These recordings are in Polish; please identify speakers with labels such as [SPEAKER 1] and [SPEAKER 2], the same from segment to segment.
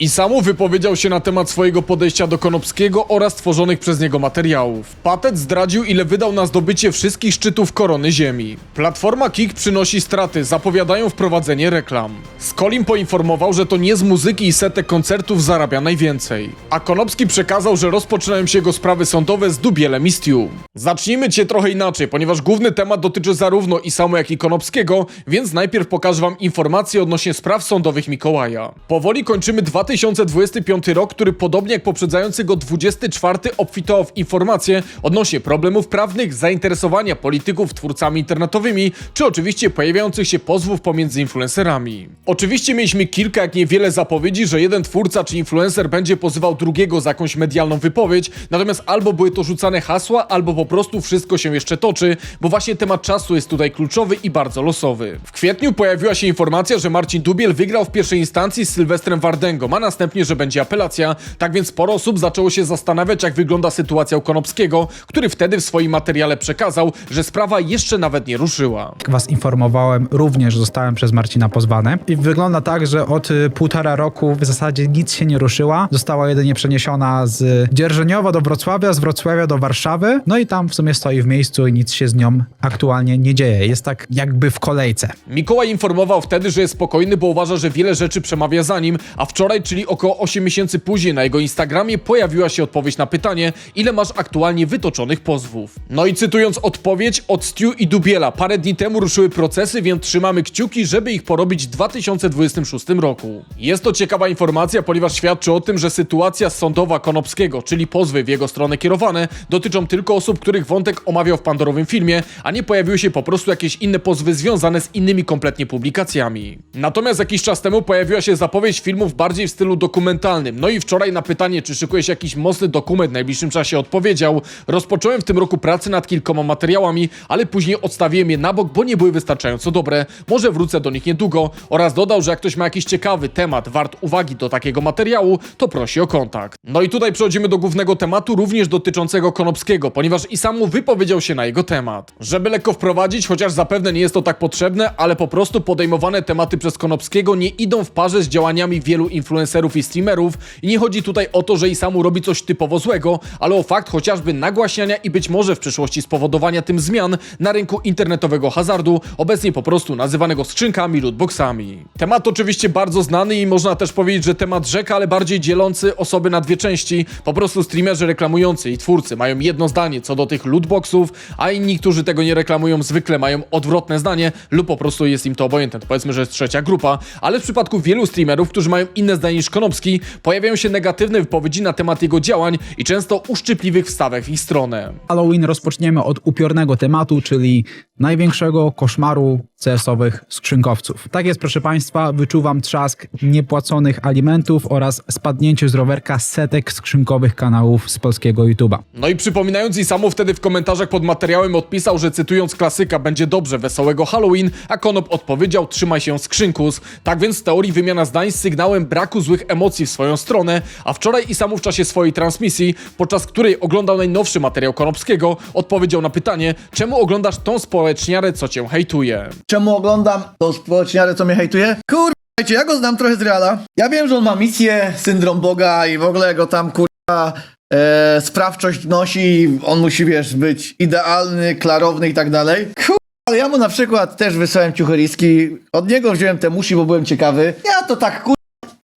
[SPEAKER 1] I samu wypowiedział się na temat swojego podejścia do Konopskiego oraz tworzonych przez niego materiałów. Patet zdradził, ile wydał na zdobycie wszystkich szczytów korony ziemi. Platforma Kik przynosi straty, zapowiadają wprowadzenie reklam. Skolim poinformował, że to nie z muzyki i setek koncertów zarabia najwięcej. A Konopski przekazał, że rozpoczynają się jego sprawy sądowe z Dubielem i Stew. Zacznijmy cię trochę inaczej, ponieważ główny temat dotyczy zarówno i samo jak i Konopskiego, więc najpierw pokażę wam informacje odnośnie spraw sądowych Mikołaja. Powoli kończymy 2025 rok, który podobnie jak poprzedzający go 24 obfitował w informacje odnośnie problemów prawnych, zainteresowania polityków twórcami internetowymi, czy oczywiście pojawiających się pozwów pomiędzy influencerami. Oczywiście mieliśmy kilka, jak niewiele zapowiedzi, że jeden twórca czy influencer będzie pozywał drugiego za jakąś medialną wypowiedź, natomiast albo były to rzucane hasła, albo po prostu wszystko się jeszcze toczy, bo właśnie temat czasu jest tutaj kluczowy i bardzo losowy. W kwietniu pojawiła się informacja, że Marcin Dubiel wygrał w pierwszej instancji z Sylwestrem Wardęgą, a następnie, że będzie apelacja, tak więc sporo osób zaczęło się zastanawiać, jak wygląda sytuacja u Konopskiego, który wtedy w swoim materiale przekazał, że sprawa jeszcze nawet nie ruszyła.
[SPEAKER 2] Jak was informowałem, również zostałem przez Marcina pozwany. I wygląda tak, że od y, półtora roku w zasadzie nic się nie ruszyła. Została jedynie przeniesiona z Dzierżoniowa do Wrocławia, z Wrocławia do Warszawy. No i tam w sumie stoi w miejscu i nic się z nią aktualnie nie dzieje. Jest tak jakby w kolejce.
[SPEAKER 1] Mikołaj informował wtedy, że jest spokojny, bo uważa, że wiele rzeczy przemawia za nim, a wczoraj, czyli około 8 miesięcy później na jego Instagramie pojawiła się odpowiedź na pytanie, ile masz aktualnie wytoczonych pozwów. No i cytując odpowiedź od Stu i Dubiela, parę dni temu ruszyły procesy, więc trzymamy kciuki, żeby ich porobić w 2026 roku. Jest to ciekawa informacja, ponieważ świadczy o tym, że sytuacja sądowa Konopskiego, czyli pozwy w jego stronę kierowane, dotyczą tylko osób, których wątek omawiał w Pandorowym filmie, a nie pojawiły się po prostu jakieś inne pozwy związane z innymi kompletnie publikacjami. Natomiast jakiś czas temu pojawiła się zapowiedź filmów bardziej w stylu dokumentalnym. No i wczoraj na pytanie, czy szykuje się jakiś mocny dokument w najbliższym czasie odpowiedział, rozpocząłem w tym roku pracę nad kilkoma materiałami, ale później odstawiłem je na bok, bo nie były wystarczająco dobre. Może wrócę do nich niedługo oraz dodał, że jak ktoś ma jakiś ciekawy temat wart uwagi do takiego materiału, to prosi o kontakt. No i tutaj przechodzimy do głównego tematu, również dotyczącego Konopskiego, ponieważ i sam wypowiedział się na jego temat. Żeby lekko wprowadzić, chociaż zapewne nie jest to tak potrzebne, ale po prostu podejmowane tematy przez Konopskiego nie idą w parze z działaniami wielu influencerów i streamerów i nie chodzi tutaj o to, że i samu robi coś typowo złego, ale o fakt chociażby nagłaśniania i być może w przyszłości spowodowania tym zmian na rynku internetowego hazardu, obecnie po prostu nazywanego skrzynkami, lootboxami. Temat oczywiście bardzo znany i można też powiedzieć, że temat rzeka, ale bardziej dzielący osoby na dwie części. Po prostu streamerzy reklamujący i twórcy mają jedno zdanie co do tych lootboxów, a inni, którzy tego nie reklamują, zwykle mają odwrotne zdanie lub po prostu jest im to obojętne. To powiedzmy, że jest trzecia grupa, ale w przypadku wielu streamerów, którzy mają inne zdanie niż Konopski, pojawiają się negatywne wypowiedzi na temat jego działań i często uszczypliwych wstawek w ich stronę.
[SPEAKER 2] Halloween rozpoczniemy od upiornego tematu, czyli największego koszmaru CS-owych skrzynkowców. Tak jest, proszę Państwa, wyczuwam trzask niepłaconych alimentów oraz spadnięcie z rowerka setek skrzynkowych kanałów z polskiego YouTube'a.
[SPEAKER 1] No i przypominając i samo wtedy w komentarzach pod materiałem odpisał, że cytując klasyka będzie dobrze wesołego Halloween, a Konop odpowiedział trzymaj się skrzynkus. Tak więc w teorii wymiana zdań z sygnałem braku złych emocji w swoją stronę, a wczoraj i samu w czasie swojej transmisji, podczas której oglądał najnowszy materiał Konopskiego, odpowiedział na pytanie, czemu oglądasz tą społeczniarę, co cię hejtuje.
[SPEAKER 3] Czemu oglądam tą społeczniarę, co mnie hejtuje? Słuchajcie, ja go znam trochę z Reala. Ja wiem, że on ma misję, syndrom Boga i w ogóle go tam kurwa e, sprawczość nosi. On musi, wiesz, być idealny, klarowny i tak dalej. Kurwa, ale ja mu na przykład też wysłałem ciucheriski. Od niego wziąłem te musi, bo byłem ciekawy. Ja to tak kurwa.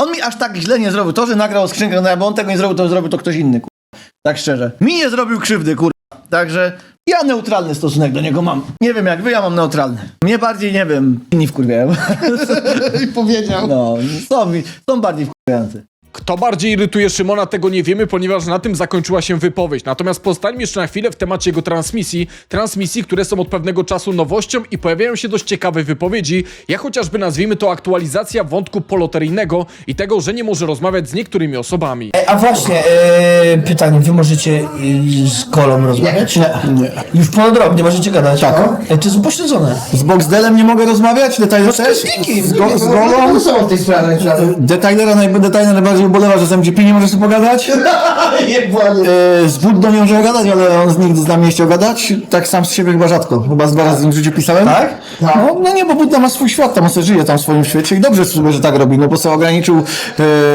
[SPEAKER 3] On mi aż tak źle nie zrobił. To, że nagrał skrzynkę, no bo on tego nie zrobił, to zrobił to ktoś inny, kurwa. Tak szczerze. Mi nie zrobił krzywdy, kurwa. Także ja neutralny stosunek do niego mam. Nie wiem jak wy, ja mam neutralny. Mnie bardziej, nie wiem, inni wkurwiają.
[SPEAKER 4] I powiedział.
[SPEAKER 3] No, są, są bardziej wkurwiający.
[SPEAKER 1] Kto bardziej irytuje Szymona, tego nie wiemy, ponieważ na tym zakończyła się wypowiedź. Natomiast pozostańmy jeszcze na chwilę w temacie jego transmisji. Transmisji, które są od pewnego czasu nowością i pojawiają się dość ciekawe wypowiedzi, jak chociażby nazwijmy to aktualizacja wątku poloteryjnego i tego, że nie może rozmawiać z niektórymi osobami.
[SPEAKER 4] E, A właśnie, e, pytanie, wy możecie e, z kolą rozmawiać? Nie. nie. Już nie możecie gadać? Tak. E, to jest upośledzone.
[SPEAKER 3] Z Boxdelem nie mogę rozmawiać? Detailer też?
[SPEAKER 4] z.
[SPEAKER 3] Z, go, z Golą?
[SPEAKER 4] No są w tej sprawie.
[SPEAKER 3] Detailera, naj, Detailer najbardziej
[SPEAKER 5] nie ubolewa, że z MGP nie możesz tu pogadać. E, z Buddą nie może gadać, ale on z nigdy z nami nie chciał gadać. Tak sam z siebie chyba rzadko. Chyba z dwa razy z nim w życiu pisałem. Tak? No, no nie, bo Budda ma swój świat, tam on sobie żyje tam w swoim świecie i dobrze sobie, że tak robi, no bo sobie ograniczył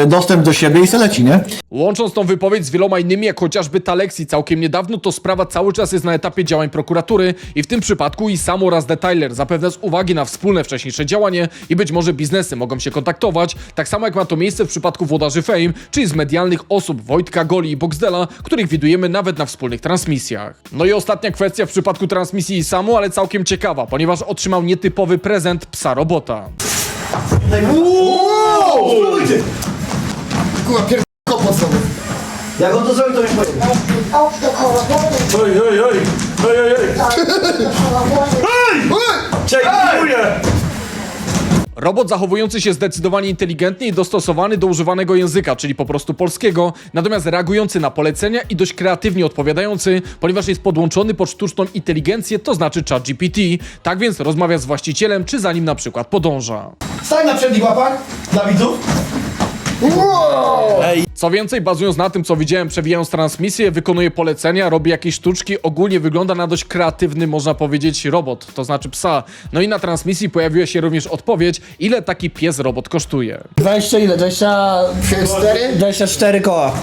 [SPEAKER 5] e, dostęp do siebie i se leci, nie?
[SPEAKER 1] Łącząc tą wypowiedź z wieloma innymi, jak chociażby Talexi całkiem niedawno, to sprawa cały czas jest na etapie działań prokuratury i w tym przypadku i sam oraz Detailer, zapewne z uwagi na wspólne wcześniejsze działanie i być może biznesy mogą się kontaktować, tak samo jak ma to miejsce w przypadku włodarzy Fame, czyli z medialnych osób Wojtka Goli i Boxdela, których widujemy nawet na wspólnych transmisjach. No i ostatnia kwestia w przypadku transmisji i samu, ale całkiem ciekawa, ponieważ otrzymał nietypowy prezent psa robota.
[SPEAKER 3] Kurwa, pier... Jak on to zrobi, to już powiem.
[SPEAKER 6] Off the kołowody.
[SPEAKER 7] Oj, oj, oj, oj, oj, oj.
[SPEAKER 6] Off the kołowody.
[SPEAKER 7] Dziękuję!
[SPEAKER 1] Robot zachowujący się zdecydowanie inteligentnie i dostosowany do używanego języka, czyli po prostu polskiego, natomiast reagujący na polecenia i dość kreatywnie odpowiadający, ponieważ jest podłączony pod sztuczną inteligencję, to znaczy ChatGPT, tak więc rozmawia z właścicielem, czy za nim na przykład podąża.
[SPEAKER 3] Stań na przednich łapach dla widzów.
[SPEAKER 1] Co więcej, bazując na tym, co widziałem przewijając transmisję, wykonuje polecenia, robi jakieś sztuczki, ogólnie wygląda na dość kreatywny, można powiedzieć, robot, to znaczy psa. No i na transmisji pojawiła się również odpowiedź, ile taki pies robot kosztuje.
[SPEAKER 4] 20 ile? 24? 24 koła.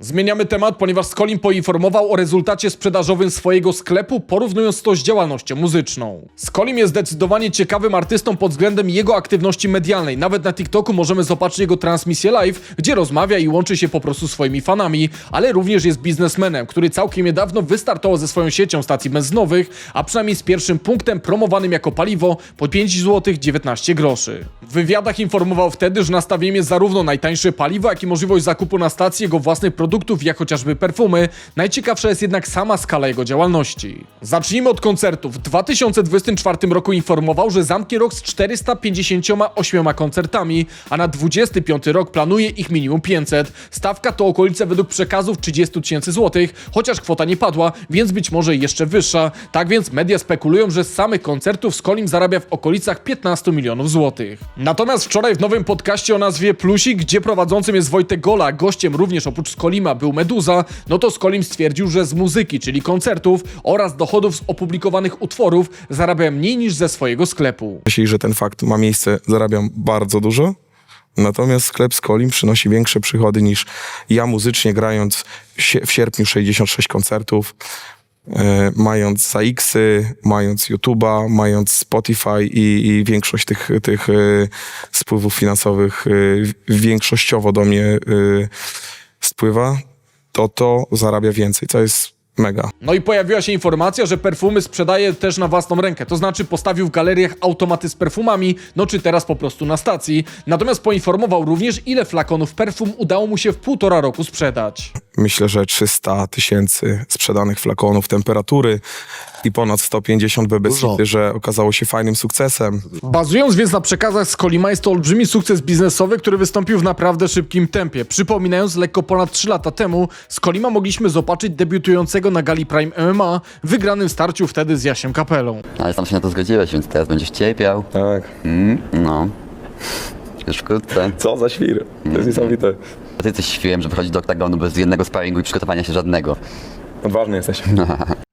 [SPEAKER 1] Zmieniamy temat, ponieważ Skolin poinformował o rezultacie sprzedażowym swojego sklepu, porównując to z działalnością muzyczną. Skolin jest zdecydowanie ciekawym artystą pod względem jego aktywności medialnej. Nawet na TikToku możemy zobaczyć jego transmisję live, gdzie rozmawia i łączy się po prostu swoimi fanami, ale również jest biznesmenem, który całkiem niedawno wystartował ze swoją siecią stacji benzynowych, a przynajmniej z pierwszym punktem promowanym jako paliwo po 5 zł 19 groszy. W wywiadach informował wtedy, że nastawieniem jest zarówno najtańsze paliwo, jak i możliwość zakupu na stacji jego własnych produktów, jak chociażby perfumy. Najciekawsza jest jednak sama skala jego działalności. Zacznijmy od koncertów. W 2024 roku informował, że zamknie rok z 458 koncertami, a na 25 rok planuje ich minimum 500. Stawka to okolice według przekazów 30 tysięcy złotych, chociaż kwota nie padła, więc być może jeszcze wyższa. Tak więc media spekulują, że z samych koncertów Skolim zarabia w okolicach 15 milionów złotych. Natomiast wczoraj w nowym podcaście o nazwie Plusik, gdzie prowadzącym jest Wojtek Gola, gościem również oprócz Skolima był Meduza, no to Skolim stwierdził, że z muzyki, czyli koncertów oraz dochodów z opublikowanych utworów zarabia mniej niż ze swojego sklepu.
[SPEAKER 8] Jeśli, że ten fakt ma miejsce, zarabiam bardzo dużo. Natomiast sklep z Kolim przynosi większe przychody niż ja muzycznie grając w sie- w sierpniu 66 koncertów, e, mając ZAX-y, mając YouTube'a, mając Spotify i, i większość tych, tych e, spływów finansowych e, większościowo do mnie spływa, to to zarabia więcej, co jest mega.
[SPEAKER 1] No i pojawiła się informacja, że perfumy sprzedaje też na własną rękę, to znaczy postawił w galeriach automaty z perfumami, no czy teraz po prostu na stacji. Natomiast poinformował również, ile flakonów perfum udało mu się w półtora roku sprzedać.
[SPEAKER 8] myślę, że 300 tysięcy sprzedanych flakonów temperatury i ponad 150 BBC, że okazało się fajnym sukcesem.
[SPEAKER 1] Bazując więc na przekazach z Kolima, jest to olbrzymi sukces biznesowy, który wystąpił w naprawdę szybkim tempie. Przypominając, lekko ponad 3 lata temu z Kolima mogliśmy zobaczyć debiutującego na gali Prime MMA, wygranym starciu wtedy z Jasiem Kapelą.
[SPEAKER 9] Ale sam się na to zgodziłeś, więc teraz będziesz cierpiał.
[SPEAKER 8] Tak.
[SPEAKER 9] Mm, no. Już wkrótce.
[SPEAKER 8] Co za świr. To jest niesamowite.
[SPEAKER 9] A ty jesteś świrem, że wychodzić do oktagonu bez jednego sparingu i przygotowania się żadnego.
[SPEAKER 8] Odważny jesteś.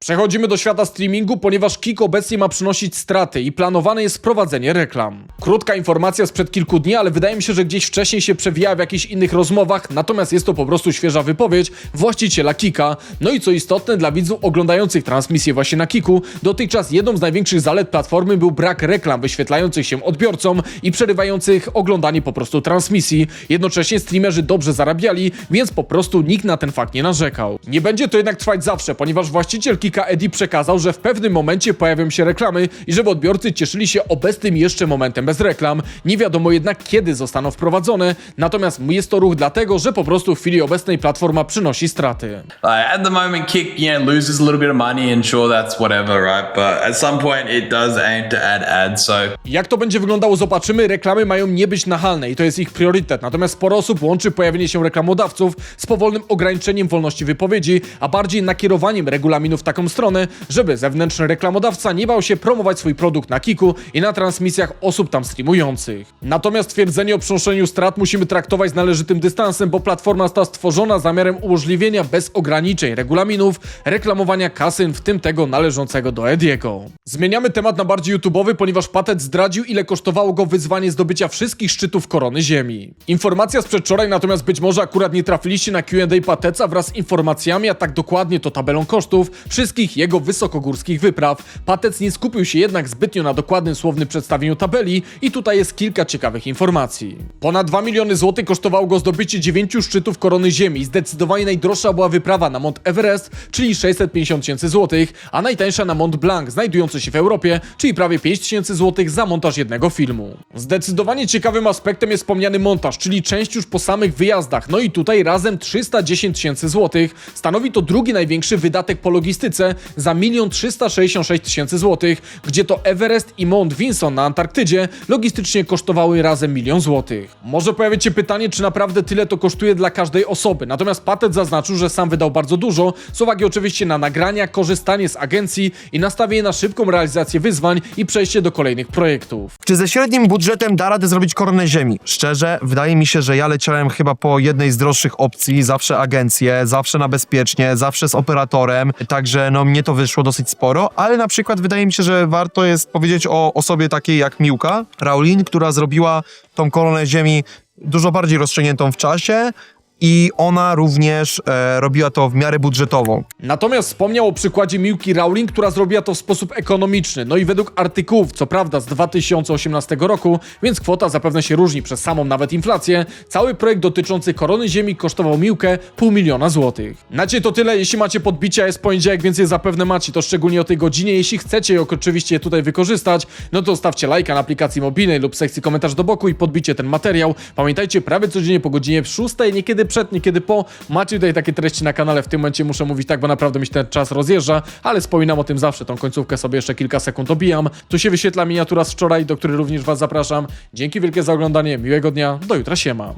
[SPEAKER 1] Przechodzimy do świata streamingu, ponieważ Kik obecnie ma przynosić straty i planowane jest wprowadzenie reklam. Krótka informacja sprzed kilku dni, ale wydaje mi się, że gdzieś wcześniej się przewijała w jakichś innych rozmowach, natomiast jest to po prostu świeża wypowiedź właściciela Kika. No i co istotne dla widzów oglądających transmisję właśnie na Kiku, dotychczas jedną z największych zalet platformy był brak reklam wyświetlających się odbiorcom i przerywających oglądanie po prostu transmisji. Jednocześnie streamerzy dobrze zarabiali, więc po prostu nikt na ten fakt nie narzekał. Nie będzie to jednak trwać zawsze, ponieważ właściciel Kika Eddie przekazał, że w pewnym momencie pojawią się reklamy i żeby odbiorcy cieszyli się obecnym jeszcze momentem bez reklam. Nie wiadomo jednak kiedy zostaną wprowadzone, natomiast jest to ruch dlatego, że po prostu w chwili obecnej platforma przynosi straty.
[SPEAKER 7] Like, at the moment, know, loses a little bit of money, and sure, that's whatever, right? But at some point, it does aim to add ads, so
[SPEAKER 1] Jak to będzie wyglądało zobaczymy, reklamy mają nie być nachalne i to jest ich priorytet, natomiast sporo osób łączy pojawienie się reklamodawców z powolnym ograniczeniem wolności wypowiedzi, a bardziej nakierowaniem regulaminu w taką stronę, żeby zewnętrzny reklamodawca nie bał się promować swój produkt na Kiku i na transmisjach osób tam streamujących. Natomiast twierdzenie o przenoszeniu strat musimy traktować z należytym dystansem, bo platforma została stworzona zamiarem umożliwienia bez ograniczeń regulaminów reklamowania kasyn, w tym tego należącego do Ediego. Zmieniamy temat na bardziej YouTube'owy, ponieważ Patet zdradził, ile kosztowało go wyzwanie zdobycia wszystkich szczytów korony Ziemi. Informacja z przedwczoraj, natomiast być może akurat nie trafiliście na Q&A Pateca wraz z informacjami, a tak dokładnie to tabelą kosztów wszystkich jego wysokogórskich wypraw. Patec nie skupił się jednak zbytnio na dokładnym słownym przedstawieniu tabeli i tutaj jest kilka ciekawych informacji. Ponad 2 miliony złotych kosztowało go zdobycie 9 szczytów korony Ziemi. Zdecydowanie najdroższa była wyprawa na Mont Everest, czyli 650 tysięcy złotych, a najtańsza na Mont Blanc, znajdujący się w Europie, czyli prawie 5 tysięcy złotych za montaż jednego filmu. Zdecydowanie ciekawym aspektem jest wspomniany montaż, czyli część już po samych wyjazdach. No i tutaj razem 310 tysięcy złotych. Stanowi to drugi największy wydatek po logistyce za 1 366 tysięcy złotych, gdzie to Everest i Mount Vinson na Antarktydzie logistycznie kosztowały razem milion złotych. Może pojawić się pytanie, czy naprawdę tyle to kosztuje dla każdej osoby. Natomiast Patet zaznaczył, że sam wydał bardzo dużo, z uwagi oczywiście na nagrania, korzystanie z agencji i nastawienie na szybką realizację wyzwań i przejście do kolejnych projektów.
[SPEAKER 10] Czy ze średnim budżetem da radę zrobić koronę ziemi? Szczerze, wydaje mi się, że ja leciałem chyba po jednej z droższych opcji, zawsze agencję, zawsze na bezpiecznie, zawsze z operatorem, także no mnie to wyszło dosyć sporo, ale na przykład wydaje mi się, że warto jest powiedzieć o osobie takiej jak Miłka Raulin, która zrobiła tą koronę ziemi dużo bardziej rozstrzygniętą w czasie i ona również e, robiła to w miarę budżetową.
[SPEAKER 1] Natomiast wspomniał o przykładzie Miłki Rowling, która zrobiła to w sposób ekonomiczny. No i według artykułów, co prawda z 2018 roku, więc kwota zapewne się różni przez samą nawet inflację, cały projekt dotyczący korony ziemi kosztował Miłkę pół miliona złotych. Na dzisiaj to tyle, jeśli macie podbicia, jest poniedziałek, więc je zapewne macie, to szczególnie o tej godzinie. Jeśli chcecie je oczywiście tutaj wykorzystać, no to stawcie lajka na aplikacji mobilnej lub sekcji komentarz do boku i podbicie ten materiał. Pamiętajcie, prawie codziennie po godzinie 6, niekiedy przed, niekiedy po, macie tutaj takie treści na kanale. W tym momencie muszę mówić tak, bo naprawdę mi się ten czas rozjeżdża, ale wspominam o tym zawsze. Tą końcówkę sobie jeszcze kilka sekund obijam. Tu się wyświetla miniatura z wczoraj, do której również Was zapraszam. Dzięki wielkie za oglądanie, miłego dnia, do jutra siema.